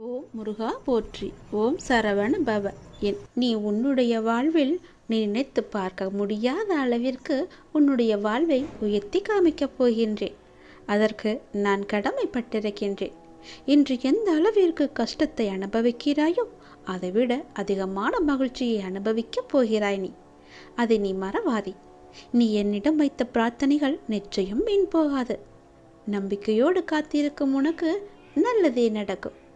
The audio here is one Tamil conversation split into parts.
ஓம் முருகா போற்றி. ஓம் சரவண பவ. என் நீ உன்னுடைய வாழ்வில் நீ நினைத்து பார்க்க முடியாத அளவிற்கு உன்னுடைய வாழ்வை உயர்த்தி காமிக்கப் போகின்றேன். அதற்கு நான் கடமைப்பட்டிருக்கின்றேன். இன்று எந்த அளவிற்கு கஷ்டத்தை அனுபவிக்கிறாயோ அதைவிட அதிகமான மகிழ்ச்சியை அனுபவிக்கப் போகிறாய் நீ. அதை நீ மறவாதி. நீ என்னிடம் வைத்த பிரார்த்தனைகள் நிச்சயம் வீண் போகாது. நம்பிக்கையோடு காத்திருக்கும் உனக்கு நல்லதே நடக்கும்.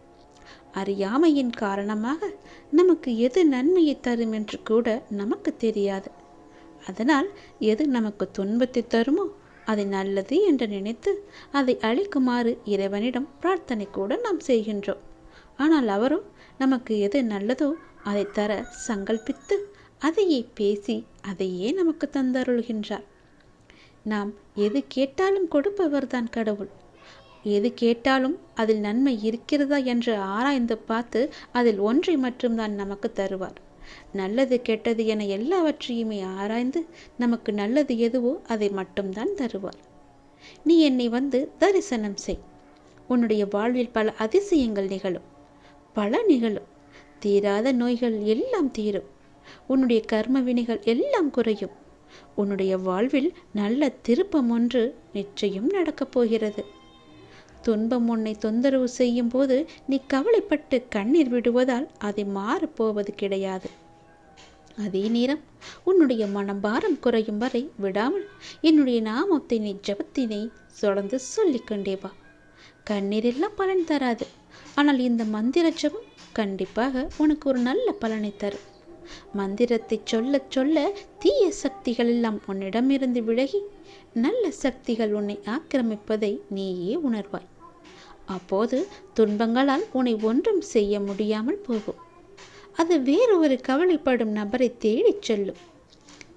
அறியாமையின் காரணமாக நமக்கு எது நன்மையை தரும் என்று கூட நமக்கு தெரியாது. அதனால் எது நமக்கு துன்பத்தை தருமோ அதை நல்லது என்று நினைத்து அதை அழிக்குமாறு இறைவனிடம் பிரார்த்தனை கூட நாம் செய்கின்றோம். ஆனால் அவரும் நமக்கு எது நல்லதோ அதை தர சங்கல்பித்து அதையே பேசி அதையே நமக்கு தந்தருள்கின்றார். நாம் எது கேட்டாலும் கொடுப்பவர்தான் கடவுள். எது கேட்டாலும் அதில் நன்மை இருக்கிறதா என்று ஆராய்ந்து பார்த்து அதில் ஒன்றை மட்டும்தான் நமக்கு தருவார். நல்லது கெட்டது என எல்லாவற்றையுமே ஆராய்ந்து நமக்கு நல்லது எதுவோ அதை மட்டும்தான் தருவார். நீ என்னை வந்து தரிசனம் செய். உன்னுடைய வாழ்வில் பல அதிசயங்கள் நிகழும். பல நிகழும். தீராத நோய்கள் எல்லாம் தீரும். உன்னுடைய கர்ம வினைகள் எல்லாம் குறையும். உன்னுடைய வாழ்வில் நல்ல திருப்பம் ஒன்று நிச்சயம் நடக்கப் போகிறது. துன்பம் உன்னை தொந்தரவு செய்யும் போது நீ கவலைப்பட்டு கண்ணீர் விடுவதால் அதை மாறப்போவது கிடையாது. அதே நேரம் உன்னுடைய மனபாரம் குறையும் வரை விடாமல் என்னுடைய நாமத்தை நீ ஜபத்தினை தொடர்ந்து சொல்லிக்கொண்டே வா. கண்ணீரெல்லாம் பலன் தராது. ஆனால் இந்த மந்திர ஜபம் கண்டிப்பாக உனக்கு ஒரு நல்ல பலனை தரும். மந்திரத்தை சொல்ல சொல்ல தீய சக்திகள் எல்லாம் உன்னிடமிருந்து விலகி நல்ல சக்திகள் உன்னை ஆக்கிரமிப்பதை நீயே உணர்வாய். அப்போது துன்பங்களால் உன்னை ஒன்றும் செய்ய முடியாமல் போகும். அது வேறு ஒரு கவலைப்படும் நபரை தேடிச் செல்லும்.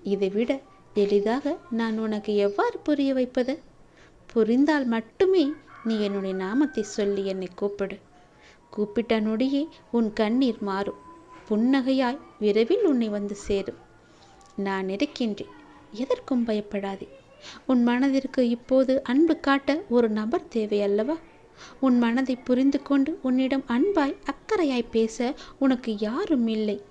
இதைவிட எளிதாக நான் உனக்கு எவ்வாறு புரிய வைப்பது? புரிந்தால் மட்டுமே நீ என்னுடைய நாமத்தை சொல்லி என்னை கூப்பிடு. கூப்பிட்ட நொடியே உன் கண்ணீர் மாறும். புன்னகையாய் விரைவில் உன்னை வந்து சேரும். நான் இருக்கின்றேன். எதற்கும் பயப்படாதே. உன் மனதிற்கு இப்போது அன்பு காட்ட ஒரு நபர் தேவை அல்லவா உன் மனதை புரிந்து கொண்டு உன்னிடம் அன்பாய் அக்கறையாய் பேச உனக்கு யாரும் இல்லை.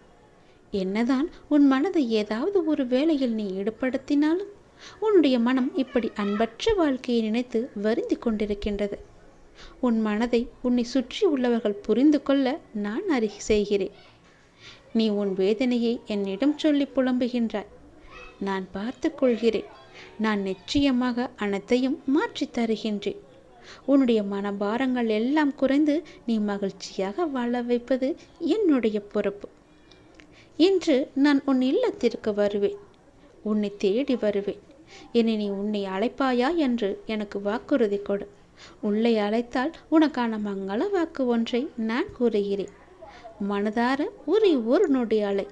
என்னதான் உன் மனதை ஏதாவது ஒரு வேளையில் நீ ஈடுபடுத்தினாலும் உன்னுடைய மனம் இப்படி அன்பற்ற வாழ்க்கையை நினைத்து வருந்தி கொண்டிருக்கின்றது. உன் மனதை உன்னை சுற்றி உள்ளவர்கள் புரிந்து கொள்ள நான் அறி செய்கிறேன். நீ உன் வேதனையை என்னிடம் சொல்லி புலம்புகின்றாய். நான் பார்த்து கொள்கிறேன். நான் நிச்சயமாக அனைத்தையும் மாற்றித் தருகின்றேன். உன்னுடைய மனபாரங்கள் எல்லாம் குறைந்து நீ மகிழ்ச்சியாக வாழ வைப்பது என்னுடைய பொறுப்பு. இன்று நான் உன் இல்லத்திற்கு வருவேன். உன்னை தேடி வருவேன். என்னை நீ உன்னை அழைப்பாயா என்று எனக்கு வாக்குறுதி கொடு. உள்ளே அழைத்தால் உனக்கான மங்கள வாக்கு ஒன்றை நான் கூறுகிறேன். மனதார ஒரே ஒரு நொடி அலை.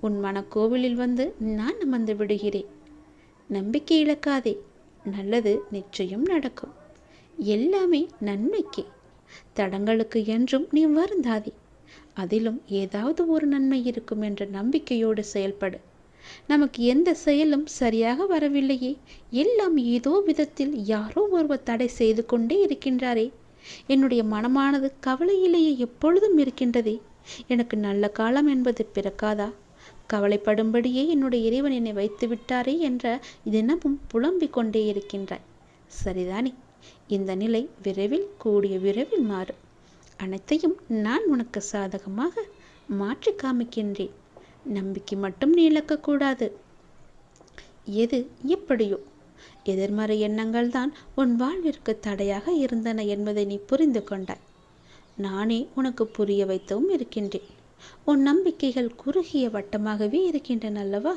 உன் மனக்கோவிலில் வந்து நான் அமர்ந்து விடுகிறேன். நம்பிக்கை இழக்காதே. நல்லது நிச்சயம் நடக்கும். எல்லாமே நன்மைக்கே. தடங்களுக்கு என்றும் நீ வருந்தாதே. அதிலும் ஏதாவது ஒரு நன்மை இருக்கும் என்ற நம்பிக்கையோடு செயல்படு. நமக்கு எந்த செயலும் சரியாக வரவில்லையே. எல்லாம் ஏதோ விதத்தில் யாரோ ஒருவர் தடை செய்து கொண்டே இருக்கின்றாரே. என்னுடைய மனமானது கவலையிலேயே எப்பொழுதும் இருக்கின்றதே. எனக்கு நல்ல காலம் என்பது பிறக்காதா? கவலைப்படும்படியே என்னுடைய இறைவன் என்னை வைத்து விட்டாரே என்ற தினமும் புலம்பிக் கொண்டே இருக்கின்றாய். சரிதானே? இந்த நிலை விரைவில் கூடிய விரைவில் மாறும். அனைத்தையும் நான் உனக்கு சாதகமாக மாற்றி காமிக்கின்றேன். நம்பிக்கை மட்டும் நீ இழக்கக்கூடாது எது எப்படியோ. எதிர்மறை எண்ணங்கள் தான் உன் வாழ்விற்கு தடையாக இருந்தன என்பதை நீ புரிந்து கொண்டாய். நானே உனக்கு புரிய வைத்தவும் இருக்கின்றேன். உன் நம்பிக்கைகள் குறுகிய வட்டமாகவே இருக்கின்றன அல்லவா?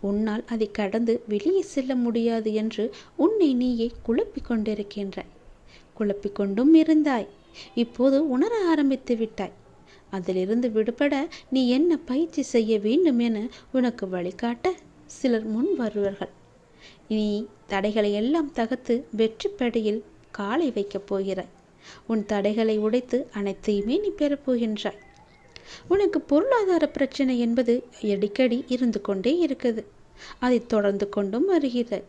உன்னால் அதை கடந்து வெளியே செல்ல முடியாது என்று உன்னை நீயே குழப்பிக் கொண்டிருக்கின்றாய். குழப்பிக் கொண்டும் இருந்தாய். இப்போது உணர ஆரம்பித்து விட்டாய். அதிலிருந்து விடுபட நீ என்ன பயிற்சி செய்ய வேண்டும் என உனக்கு வழிகாட்ட சிலர் முன் வருவார்கள். நீ தடைகளை எல்லாம் தகர்த்து வெற்றிப்படையில் காலை வைக்கப் போகிறாய். உன் தடைகளை உடைத்து அனைத்தையுமே நீ பெறப்போகின்றாய் உனக்கு பொருளாதார பிரச்சனை என்பது அடிக்கடி இருந்து கொண்டே இருக்குது. அதை தொடர்ந்து கொண்டும் வருகிறாய்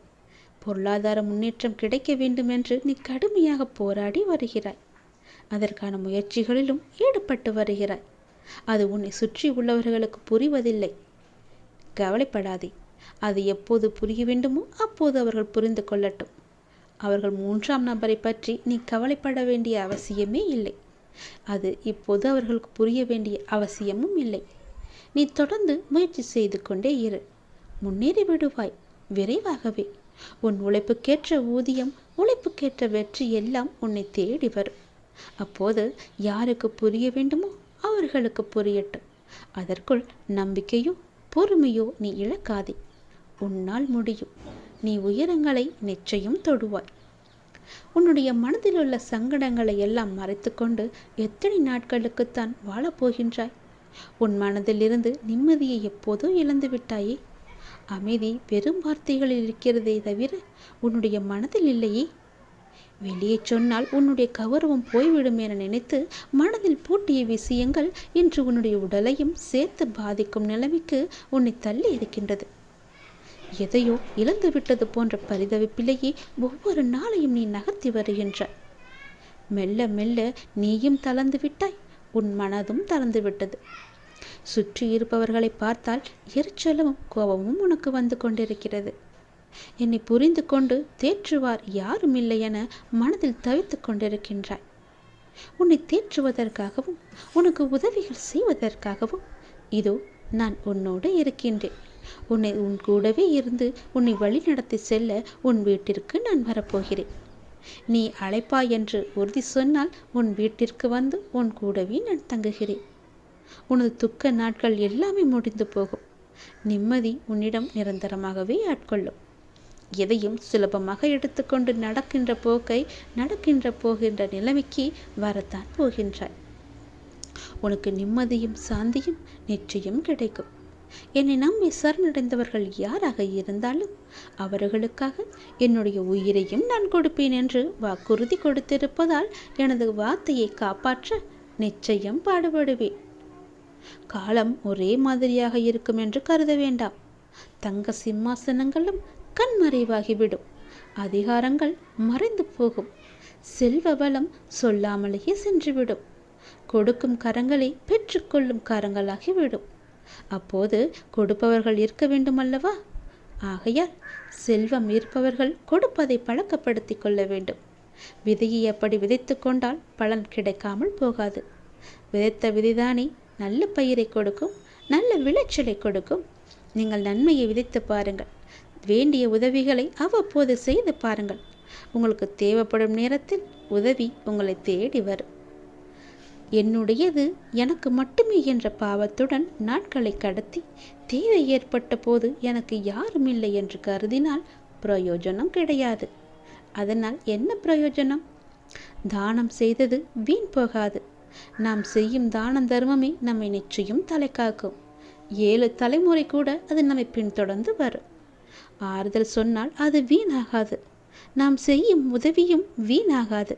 பொருளாதார முன்னேற்றம் கிடைக்க வேண்டும் என்று நீ கடுமையாக போராடி வருகிறாய். அதற்கான முயற்சிகளிலும் ஈடுபட்டு வருகிறாய். அது உன்னை சுற்றி உள்ளவர்களுக்கு புரிவதில்லை. கவலைப்படாதே. அது எப்போது புரிய வேண்டுமோ அப்போது அவர்கள் புரிந்து கொள்ளட்டும். அவர்கள் மூன்றாம் நபரை பற்றி நீ கவலைப்பட வேண்டிய அவசியமே இல்லை. அது இப்போது அவர்களுக்கு புரிய வேண்டிய அவசியமும் இல்லை. நீ தொடர்ந்து முயற்சி செய்து கொண்டே இரு. முன்னேறி விடுவாய். விரைவாகவே. உன் உழைப்புக்கேற்ற ஊதியம் உழைப்புக்கேற்ற வெற்றி எல்லாம் உன்னை தேடி வரும். அப்போது யாருக்கு புரிய வேண்டுமோ அவர்களுக்கு புரியட்டும். அதற்குள் நம்பிக்கையோ பொறுமையோ நீ இழக்காதே. உன்னால் முடியும். நீ உயரங்களை நிச்சயம் தொடுவாய். உன்னுடைய மனதில் உள்ள சங்கடங்களை எல்லாம் மறைத்துக்கொண்டு எத்தனை நாட்களுக்குத்தான் வாழப்போகின்றாய்? உன் மனதிலிருந்து நிம்மதியை எப்போதோ இழந்து விட்டாயே. அமைதி வெறும் வார்த்தைகளில் இருக்கிறதே தவிர உன்னுடைய மனதில் இல்லையே. வெளியே சொன்னால் உன்னுடைய கௌரவம் போய்விடும் என நினைத்து மனதில் பூட்டிய விஷயங்கள் இன்று உன்னுடைய உடலையும் சேர்த்து பாதிக்கும் நிலைமைக்கு உன்னை தள்ளி இருக்கின்றது எதையோ இழந்து விட்டது போன்ற பரிதவிப்பிலேயே ஒவ்வொரு நாளையும் நீ நகர்த்தி வருகின்ற. மெல்ல மெல்ல நீயும் தளர்ந்து விட்டாய் உன் மனதும் தளர்ந்து விட்டது. சுற்றி இருப்பவர்களை பார்த்தால் எரிச்சலும் கோபமும் உனக்கு வந்து கொண்டிருக்கிறது. என்னை புரிந்து கொண்டு தேற்றுவார் யாரும் இல்லை என மனதில் தவித்து கொண்டிருக்கின்றாய். உன்னை தேற்றுவதற்காகவும் உனக்கு உதவிகள் செய்வதற்காகவும் இதோ நான் உன்னோடு இருக்கின்றேன். உன்னை உன் கூடவே இருந்து உன்னை வழிநடத்தி செல்ல உன் வீட்டிற்கு நான் வரப்போகிறேன். நீ அழைப்பாய் என்று உறுதி சொன்னால் உன் வீட்டிற்கு வந்து உன் கூடவே நான் தங்குகிறேன். உனது துக்க நாட்கள் எல்லாமே முடிந்து போகும். நிம்மதி உன்னிடம் நிரந்தரமாகவே ஆட்கொள்ளும். எதையும் சுலபமாக எடுத்துக்கொண்டு நடக்கின்ற போக்கை நடக்கின்ற போகின்ற நிலைமைக்கு வரத்தான் போகின்றாய். உனக்கு நிம்மதியும் சாந்தியும் நிச்சயம் கிடைக்கும். என்னை நம்பி சரணடைந்தவர்கள் யாராக இருந்தாலும் அவர்களுக்காக என்னுடைய உயிரையும் நான் கொடுப்பேன் என்று வாக்குறுதி கொடுத்திருப்பதால் எனது வார்த்தையை காப்பாற்ற நிச்சயம் பாடுபடுவேன். காலம் ஒரே மாதிரியாக இருக்கும் என்று கருத வேண்டாம். தங்க சிம்மாசனங்களும் கண்மறைவாகிவிடும் அதிகாரங்கள் மறைந்து போகும். செல்வ பலம் சொல்லாமலேயே சென்றுவிடும். கொடுக்கும் கரங்களை பெற்றுக்கொள்ளும் கரங்களாகிவிடும். அப்போது கொடுப்பவர்கள் இருக்க வேண்டுமல்லவா? ஆகையால் செல்வம் இருப்பவர்கள் கொடுப்பதை பழக்கப்படுத்தி கொள்ள வேண்டும். விதையை அப்படி விதைத்து கொண்டால் பலன் கிடைக்காமல் போகாது. விதைத்த விதைதானே நல்ல பயிரை கொடுக்கும் நல்ல விளைச்சலை கொடுக்கும். நீங்கள் நன்மையை விதைத்து பாருங்கள். வேண்டிய உதவிகளை அவ்வப்போது செய்து பாருங்கள். உங்களுக்கு தேவைப்படும் நேரத்தில் உதவி உங்களை தேடி வரும். என்னுடையது எனக்கு மட்டுமே என்ற பாவத்துடன் நாட்களை கடத்தி தேவை ஏற்பட்ட போது எனக்கு யாரும் இல்லை என்று கருதினால் பிரயோஜனம் கிடையாது. அதனால் என்ன பிரயோஜனம்? தானம் செய்தது வீண் போகாது. நாம் செய்யும் தானம் தர்மமே நம்மை நிச்சயம் தலை காக்கும். ஏழு தலைமுறை கூட அது நம்மை பின்தொடர்ந்து வரும். ஆறுதல் சொன்னால் அது வீணாகாது. நாம் செய்யும் உதவியும் வீணாகாது.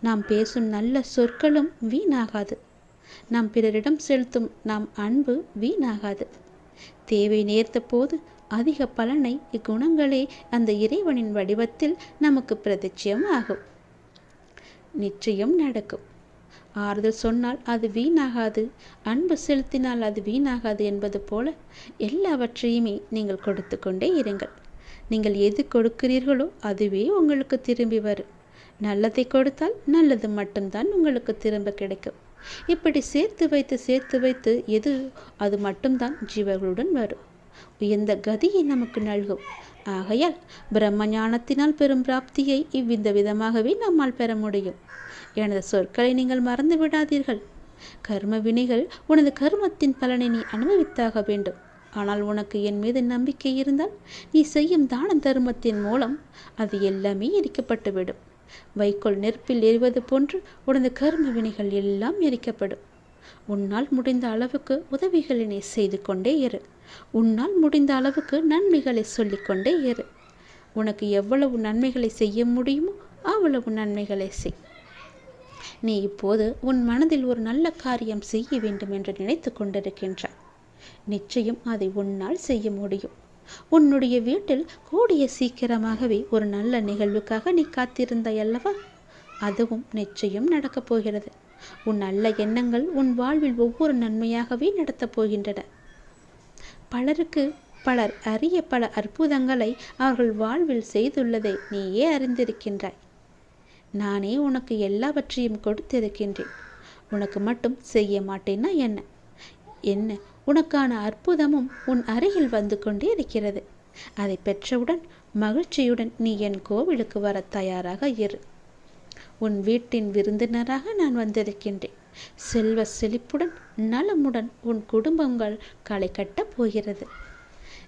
நாம் பேசும் நல்ல சொற்களும் வீணாகாது. நாம் பிறரிடம் செலுத்தும் நாம் அன்பு வீணாகாது. தேவை நேர்த்த போது அதிக பலனை இக்குணங்களே அந்த இறைவனின் வடிவத்தில் நமக்கு பிரதிச்சயம் ஆகும் நிச்சயம் நடக்கும். ஆறுதல் சொன்னால் அது வீணாகாது. அன்பு செலுத்தினால் அது வீணாகாது என்பது போல எல்லாவற்றையுமே நீங்கள் கொடுத்து கொண்டே இருங்கள். நீங்கள் எது கொடுக்கிறீர்களோ அதுவே உங்களுக்கு திரும்பி வரும். நல்லதை கொடுத்தால் நல்லது மட்டும்தான் உங்களுக்கு திரும்ப கிடைக்கும். இப்படி சேர்த்து வைத்து சேர்த்து வைத்து எது அது மட்டும்தான் ஜீவர்களுடன் வரும். உயர்ந்த கதியை நமக்கு நல்கும். ஆகையால் பிரம்ம ஞானத்தினால் பெறும் பிராப்தியை இவ்வித விதமாகவே நம்மால் பெற முடியும். எனது சொற்களை நீங்கள் மறந்து விடாதீர்கள். கர்ம வினைகள் உனது கர்மத்தின் பலனை நீ அனுபவித்தாக வேண்டும். ஆனால் உனக்கு என் மீது நம்பிக்கை இருந்தால் நீ செய்யும் தான தர்மத்தின் மூலம் அது எல்லாமே எரிக்கப்பட்டுவிடும். வைக்கோல் நெருப்பில் எரிவது போன்று உனது கர்ம வினைகள் எல்லாம் எரிக்கப்படும். உன்னால் முடிந்த அளவுக்கு உதவிகளை நீ செய்து கொண்டே இரு. உன்னால் முடிந்த அளவுக்கு நன்மைகளை சொல்லிக்கொண்டே இரு. உனக்கு எவ்வளவு நன்மைகளை செய்ய முடியுமோ அவ்வளவு நன்மைகளை செய். நீ இப்போது உன் மனதில் ஒரு நல்ல காரியம் செய்ய வேண்டும் என்று நினைத்து கொண்டிருக்கின்றாய். நிச்சயம் அதை உன்னால் செய்ய முடியும். உன்னுடைய வீட்டில் கூடிய சீக்கிரமாகவே ஒரு நல்ல நிகழ்வுக்காக நீ காத்திருந்தாய் அல்லவா? அதுவும் நிச்சயம் நடக்கப் போகிறது. உன் நல்ல எண்ணங்கள் உன் வாழ்வில் ஒவ்வொரு நன்மையாகவே நடத்தப் போகின்றன. பலருக்கு பலர் அரிய பல அற்புதங்களை அவர்கள் வாழ்வில் செய்துள்ளதை நீயே அறிந்திருக்கின்றாய். நானே உனக்கு எல்லாவற்றையும் கொடுத்திருக்கின்றேன். உனக்கு மட்டும் செய்ய மாட்டேன்னா என்ன? என்ன? உனக்கான அற்புதமும் உன் அருகில் வந்து கொண்டே இருக்கிறது. அதை பெற்றவுடன் மகிழ்ச்சியுடன் நீ என் கோவிலுக்கு வர தயாராக இரு. உன் வீட்டின் விருந்தினராக நான் வந்திருக்கின்றேன். செல்வ செழிப்புடன் நலமுடன் உன் குடும்பங்கள் களை கட்டப் போகிறது.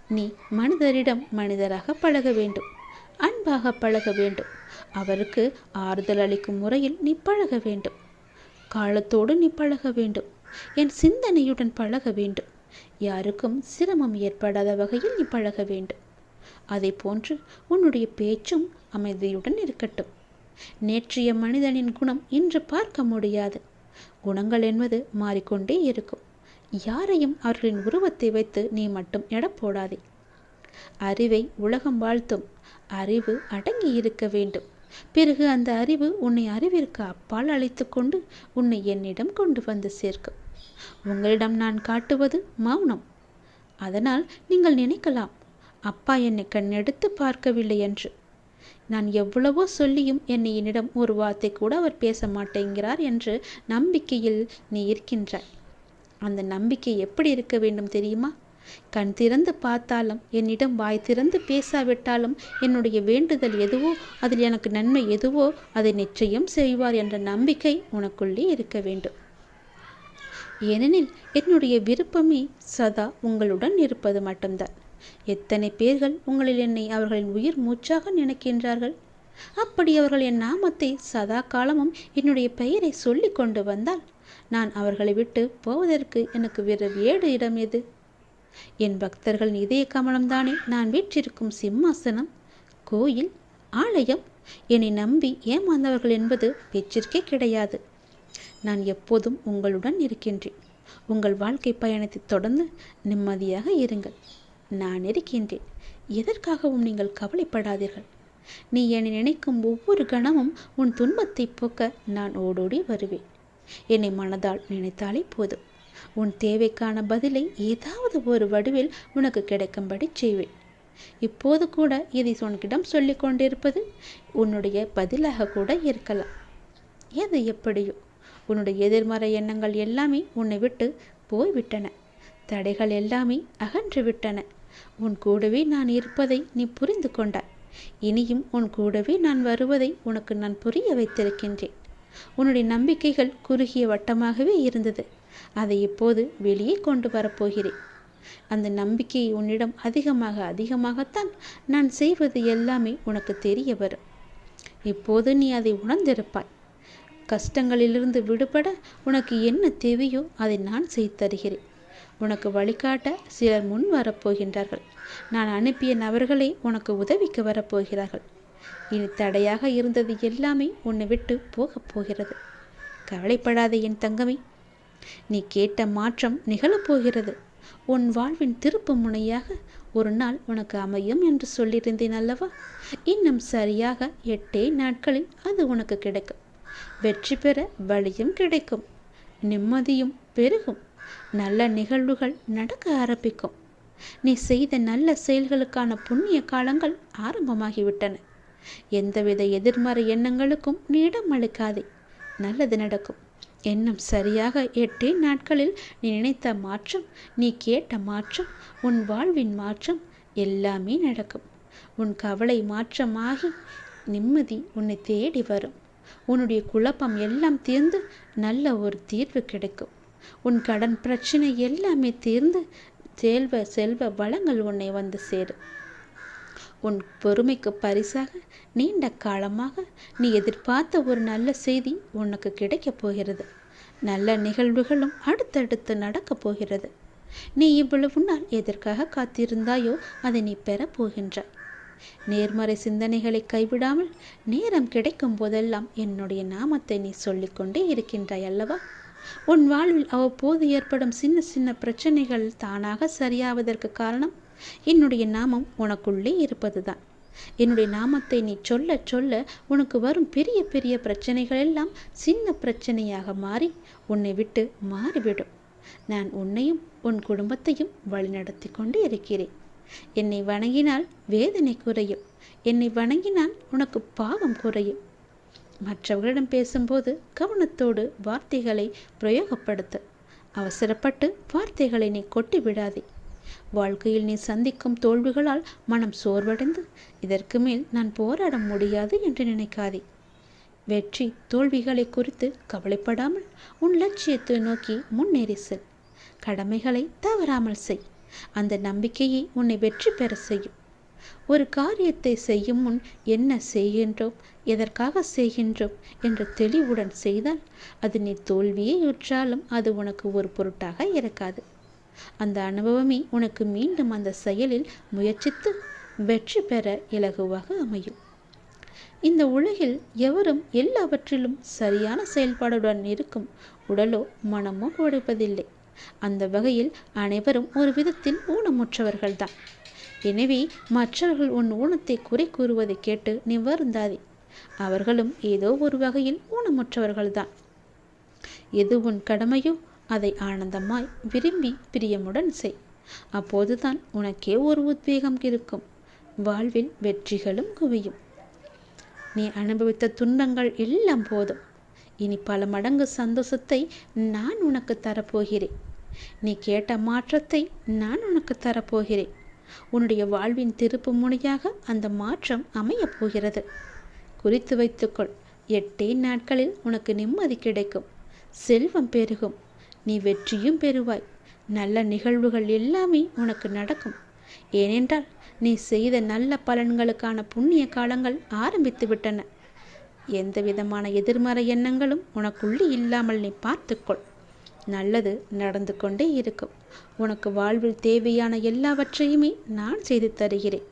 நீ மனிதரிடம் மனிதராக பழக வேண்டும். அன்பாக பழக வேண்டும். அவருக்கு ஆறுதல் அளிக்கும் முறையில் நீ பழக வேண்டும். காலத்தோடு நீ பழக வேண்டும். என் சிந்தனையுடன் பழக வேண்டும். யாருக்கும் சிரமம் ஏற்படாத வகையில் நீ பழக வேண்டும். அதை போன்று உன்னுடைய பேச்சும் அமைதியுடன் இருக்கட்டும். நேற்றைய மனிதனின் குணம் இன்று பார்க்க முடியாது. குணங்கள் என்பது மாறிக்கொண்டே இருக்கும். யாரையும் அவர்களின் உருவத்தை வைத்து நீ மட்டும் எடப்போடாதே போடாதே. அறிவை உலகம் வாழ்த்தும். அறிவு அடங்கி இருக்க வேண்டும். பிறகு அந்த அறிவு உன்னை அறிவிற்கு அப்பால் அழைத்து கொண்டு உன்னை என்னிடம் கொண்டு வந்து சேர்க்கும். உங்களிடம் நான் காட்டுவது மௌனம். அதனால் நீங்கள் நினைக்கலாம் அப்பா என்னை கண்ணெடுத்து பார்க்கவில்லை என்று. நான் எவ்வளவோ சொல்லியும் என்னை என்னிடம் ஒரு வார்த்தை கூட அவர் பேச மாட்டேங்கிறார் என்று நம்பிக்கையில் நீ இருக்கின்றாய். அந்த நம்பிக்கை எப்படி இருக்க வேண்டும் தெரியுமா? கண் திறந்து பார்த்தாலும் என்னிடம் வாய் திறந்து பேசாவிட்டாலும் என்னுடைய வேண்டுதல் எதுவோ அதில் எனக்கு நன்மை எதுவோ அதை நிச்சயம் செய்வார் என்ற நம்பிக்கை உனக்குள்ளே இருக்க வேண்டும். ஏனெனில் என்னுடைய விருப்பமே சதா உங்களுடன் இருப்பது மட்டும்தான். எத்தனை பேர்கள் உங்களில் என்னை அவர்களின் உயிர் மூச்சாக நினைக்கின்றார்கள்? அப்படி அவர்கள் என் நாமத்தை சதா காலமும் என்னுடைய பெயரை சொல்லி கொண்டு வந்தால் நான் அவர்களை விட்டு போவதற்கு எனக்கு வேறு ஏடு இடம் எது? என் பக்தர்கள் இதய கமலம்தானே நான் வீற்றிருக்கும் சிம்மாசனம் கோயில் ஆலயம். என்னை நம்பி ஏமாந்தவர்கள் என்பது பேச்சிற்கே கிடையாது. நான் எப்போதும் உங்களுடன் இருக்கின்றேன். உங்கள் வாழ்க்கை பயணத்தை தொடர்ந்து நிம்மதியாக இருங்கள். நான் இருக்கின்றேன். எதற்காகவும் நீங்கள் கவலைப்படாதீர்கள். நீ என்னை நினைக்கும் ஒவ்வொரு கணமும் உன் துன்பத்தை போக்க நான் ஓடோடி வருவேன். என்னை மனதால் நினைத்தாலே போதும். உன் தேவைக்கான பதிலை ஏதாவது ஒரு வடிவில் உனக்கு கிடைக்கும்படி செய்வேன் இப்போது கூட இதை உன்கிடம் சொல்லிக் கொண்டிருப்பது உன்னுடைய பதிலாக கூட இருக்கலாம். எது எப்படியோ உன்னுடைய எதிர்மறை எண்ணங்கள் எல்லாமே உன்னை விட்டு போய்விட்டன. தடைகள் எல்லாமே அகன்று விட்டன. உன் கூடவே நான் இருப்பதை நீ புரிந்து கொண்டாய். இனியும் உன் கூடவே நான் வருவதை உனக்கு நான் புரிய வைத்திருக்கின்றேன். உன்னுடைய நம்பிக்கைகள் குறுகிய வட்டமாகவே இருந்தது. அதை இப்போது வெளியே கொண்டு வரப்போகிறேன்? அந்த நம்பிக்கையை உன்னிடம் அதிகமாக அதிகமாகத்தான் நான் செய்வது எல்லாமே உனக்கு தெரிய வரும். இப்போது நீ அதை உணர்ந்திருப்பாய்? கஷ்டங்களிலிருந்து விடுபட உனக்கு என்ன தேவையோ அதை நான் செய்து தருகிறேன் உனக்கு வழிகாட்ட சிலர் முன் வரப்போகின்றார்கள். நான் அனுப்பிய நபர்களே உனக்கு உதவிக்கு வரப்போகிறார்கள். இனி தடையாக இருந்தது எல்லாமே உன்னை விட்டு போகப் போகிறது. கவலைப்படாத என் தங்கமே. நீ கேட்ட மாற்றம் நிகழப்போகிறது. உன் வாழ்வின் திருப்பு முனையாக ஒரு நாள் உனக்கு அமையும் என்று சொல்லியிருந்தேன் அல்லவா? இன்னும் சரியாக எட்டே நாட்களில் அது உனக்கு கிடைக்கும். வெற்றி பெற வழியும் கிடைக்கும். நிம்மதியும் பெருகும். நல்ல நிகழ்வுகள் நடக்க ஆரம்பிக்கும். நீ செய்த நல்ல செயல்களுக்கான புண்ணிய காலங்கள் ஆரம்பமாகிவிட்டன. எந்தவித எதிர்மறை எண்ணங்களுக்கும் நீ இடம் அளிக்காதே. நல்லது நடக்கும். எண்ணம் சரியாக எட்டே நாட்களில் நீ நினைத்த மாற்றம் நீ கேட்ட மாற்றம் உன் வாழ்வின் மாற்றம் எல்லாமே நடக்கும். உன் கவலை மாற்றமாகி நிம்மதி உன்னை தேடி வரும். உன்னுடைய குழப்பம் எல்லாம் தீர்ந்து நல்ல ஒரு தீர்வு கிடைக்கும். உன் கடன் பிரச்சனை எல்லாமே தீர்ந்து செல்வ செல்வ வளங்கள் உன்னை வந்து சேரும். உன் பொறுமைக்கு பரிசாக நீண்ட காலமாக நீ எதிர்பார்த்த ஒரு நல்ல செய்தி உனக்கு கிடைக்கப் போகிறது. நல்ல நிகழ்வுகளும் அடுத்தடுத்து நடக்கப் போகிறது. நீ இவ்வளவு நாள் எதற்காக காத்திருந்தாயோ அதை நீ பெறப் போகின்றாய் நேர்மறை சிந்தனைகளை கைவிடாமல் நேரம் கிடைக்கும் போதெல்லாம் என்னுடைய நாமத்தை நீ சொல்லிக்கொண்டே இருக்கின்றாய் அல்லவா? உன் வாழ்வில் அவ்வப்போது ஏற்படும் சின்ன சின்ன பிரச்சனைகள் தானாக சரியாவதற்கு காரணம் என்னுடைய நாமம் உனக்குள்ளே இருப்பதுதான். என்னுடைய நாமத்தை நீ சொல்ல சொல்ல உனக்கு வரும் பெரிய பெரிய பிரச்சனைகள் எல்லாம் சின்ன பிரச்சனையாக மாறி உன்னை விட்டு மாறிவிடும். நான் உன்னையும் உன் குடும்பத்தையும் வழிநடத்தி கொண்டு இருக்கிறேன். என்னை வணங்கினால் வேதனை குறையும். என்னை வணங்கினால் உனக்கு பாவம் குறையும். மற்றவர்களிடம் பேசும்போது கவனத்தோடு வார்த்தைகளை பிரயோகப்படுத்த. அவசரப்பட்டு வார்த்தைகளை நீ கொட்டி விடாதே வாழ்க்கையில் நீ சந்திக்கும் தோல்விகளால் மனம் சோர்வடைந்து இதற்கு மேல் நான் போராட முடியாது என்று நினைக்காதே. வெற்றி தோல்விகளை குறித்து கவலைப்படாமல் உன் லட்சியத்தை நோக்கி முன்னேறி செல். கடமைகளை தவறாமல் செய். அந்த நம்பிக்கையை உன்னை வெற்றி பெற செய்யும். ஒரு காரியத்தை செய்யும் முன் என்ன செய்கின்றோம் எதற்காக செய்கின்றோம் என்ற தெளிவுடன் செய்தால் அது நீ தோல்வியை உற்றாலும் அது உனக்கு ஒரு பொருட்டாக இருக்காது. அந்த அனுபவமே உனக்கு மீண்டும் அந்த செயலில் முயற்சித்து வெற்றி பெற இலகுவாக அமையும். இந்த உலகில் எவரும் எல்லாவற்றிலும் சரியான செயல்பாடுடன் இருக்கும் உடலோ மனமோ கொடுப்பதில்லை அந்த வகையில் அனைவரும் ஒரு விதத்தில் ஊனமுற்றவர்கள்தான். எனவே மற்றவர்கள் உன் ஊனத்தை குறை கூறுவதை கேட்டு நீ வருந்தாதே. அவர்களும் ஏதோ ஒரு வகையில் ஊனமுற்றவர்கள்தான். எது உன் கடமையோ அதை ஆனந்தமாய் விரும்பி பிரியமுடன் செய். அப்போதுதான் உனக்கே ஒரு உத்வேகம் இருக்கும். வாழ்வில் வெற்றிகளும் குவியும். நீ அனுபவித்த துன்பங்கள் எல்லாம் போதும். இனி பல மடங்கு சந்தோஷத்தை நான் உனக்கு தரப்போகிறேன். நீ கேட்ட மாற்றத்தை நான் உனக்கு தரப்போகிறேன். உன்னுடைய வாழ்வின் திருப்பு முனையாக அந்த மாற்றம் அமையப் போகிறது. குறித்து வைத்துக்கொள். எட்டே நாட்களில் உனக்கு நிம்மதி கிடைக்கும். செல்வம் பெருகும். நீ வெற்றியும் பெறுவாய். நல்ல நிகழ்வுகள் எல்லாமே உனக்கு நடக்கும். ஏனென்றால் நீ செய்த நல்ல பலன்களுக்கான புண்ணிய காலங்கள் ஆரம்பித்து விட்டன. எந்த விதமான எதிர்மறை எண்ணங்களும் உனக்குள்ளே இல்லாமல் நீ பார்த்துக்கொள். நல்லது நடந்து கொண்டே இருக்கும். உனக்கு வாழ்வில் தேவையான எல்லாவற்றையுமே நான் செய்து தருகிறேன்.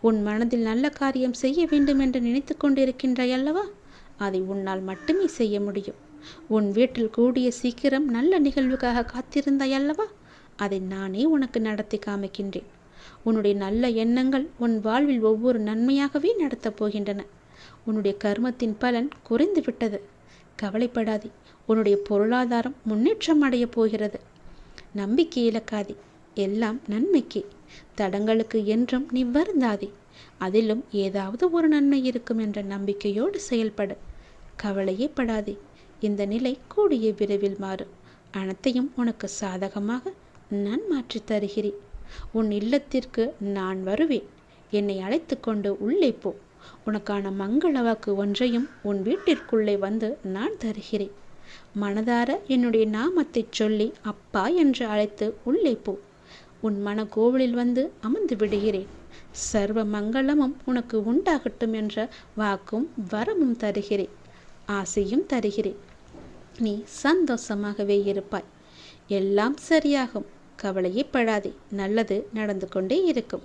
உன் மனதில் நல்ல காரியம் செய்ய வேண்டும் என்று நினைத்து கொண்டிருக்கின்றாய் அல்லவா? அதை உன்னால் மட்டுமே செய்ய முடியும். உன் வீட்டில் கூடிய சீக்கிரம் நல்ல நிகழ்வுக்காக காத்திருந்தாய் அல்லவா? அதை நானே உனக்கு நடத்தி காமிக்கின்றேன். உன்னுடைய நல்ல எண்ணங்கள் உன் வாழ்வில் ஒவ்வொரு நன்மையாகவே நடத்தப் போகின்றன. உன்னுடைய கர்மத்தின் பலன் குறைந்து விட்டது. கவலைப்படாதே உன்னுடைய பொருளாதாரம் முன்னேற்றம் அடையப் போகிறது. நம்பிக்கை இழக்காதே எல்லாம் நன்மைக்கே. தடங்களுக்கு என்றும் நீ வருந்தாதே அதிலும் ஏதாவது ஒரு நன்மை இருக்கும் என்ற நம்பிக்கையோடு செயல்படு. கவலையே படாதே. இந்த நிலை கூடிய விரைவில் மாறும். அனைத்தையும் உனக்கு சாதகமாக நான் மாற்றித் தருகிறேன். உன் இல்லத்திற்கு நான் வருவேன். என்னை அழைத்து கொண்டு உள்ளே போ. உனக்கான மங்கள வாக்கு ஒன்றையும் உன் வீட்டிற்குள்ளே வந்து நான் தருகிறேன். மனதார என்னுடைய நாமத்தை சொல்லி அப்பா என்று அழைத்து உள்ளே போ. உன் மன கோவிலில் வந்து அமர்ந்து விடுகிறேன். சர்வ மங்களமும் உனக்கு உண்டாகட்டும் என்ற வாக்கும் வரமும் தருகிறேன். ஆசையும் தருகிறேன். நீ சந்தோஷமாகவே இருப்பாய். எல்லாம் சரியாகும். கவலையே படாதே. நல்லது நடந்து கொண்டே இருக்கும்.